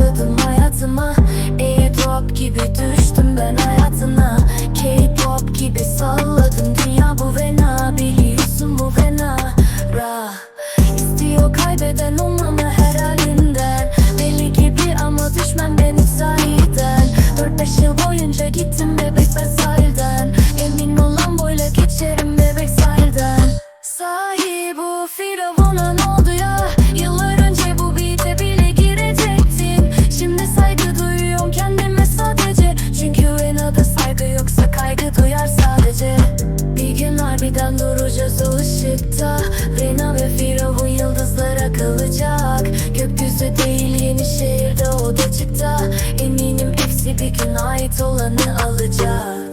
atladım hayatıma. E-drop gibi düştüm ben hayatına. K-pop gibi salladım dünya. Bu vena Biliyorsun bu vena. Ra. İstiyor kaybeden olmamı her halimden Deli gibi ama düşmem benim sahiden 4-5 yıl boyunca gittim bebek ben sahiden Aniden duracağız o ışıkta. Rena ve Firo bu yıldızlara kalacak. Gökyüzü değil yeni şehirde odacıkta Eminim hepsi bir gün ait olanı alacak